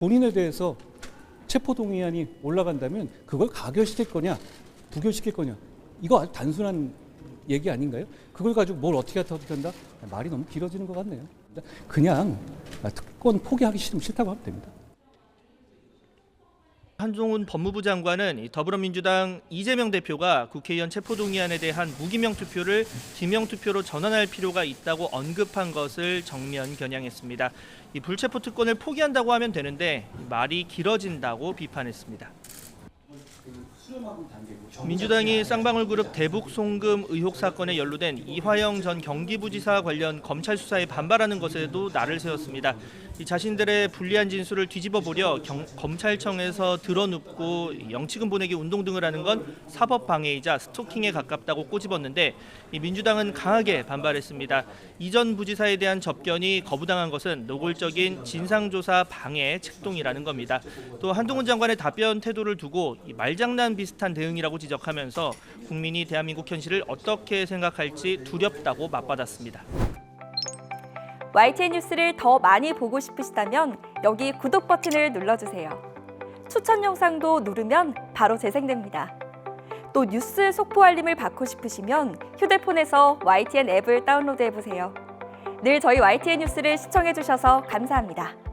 본인에 대해서 체포동의안이 올라간다면 그걸 가결시킬 거냐, 부결시킬 거냐. 이거 아주 단순한 얘기 아닌가요? 그걸 가지고 뭘 어떻게 한다, 어떻게 한다? 말이 너무 길어지는 것 같네요. 그냥 특권 포기하기 싫으면 싫다고 하면 됩니다. 한종훈 법무부 장관은 이 더불어민주당 이재명 대표가 국회의원 체포동의안에 대한 무기명 투표를 기명 투표로 전환할 필요가 있다고 언급한 것을 정면 겨냥했습니다. 이 불체포 특권을 포기한다고 하면 되는데 말이 길어진다고 비판했습니다. 민주당이 쌍방울 그룹 대북 송금 의혹 사건에 연루된 이화영 전 경기부지사 관련 검찰 수사에 반발하는 것에도 날을 세웠습니다. 이 자신들의 불리한 진술을 뒤집어 보려 경- 검찰청에서 드러눕고 영치금 보내기 운동 등을 하는 건 사법 방해이자 스토킹에 가깝다고 꼬집었는데 이 민주당은 강하게 반발했습니다. 이전 부지사에 대한 접견이 거부당한 것은 노골적인 진상조사 방해 책동이라는 겁니다. 또 한동훈 장관의 답변 태도를 두고 이 말장난 비슷한 대응이라고 지적하면서 국민이 대한민국 현실을 어떻게 생각할지 두렵다고 맞받았습니다. YTN 뉴스를 더 많이 보고 싶으시다면 여기 구독 버튼을 눌러주세요. 추천 영상도 누르면 바로 재생됩니다. 또 뉴스 속보 알림을 받고 싶으시면 휴대폰에서 YTN 앱을 다운로드해 보세요. 늘 저희 YTN 뉴스를 시청해 주셔서 감사합니다.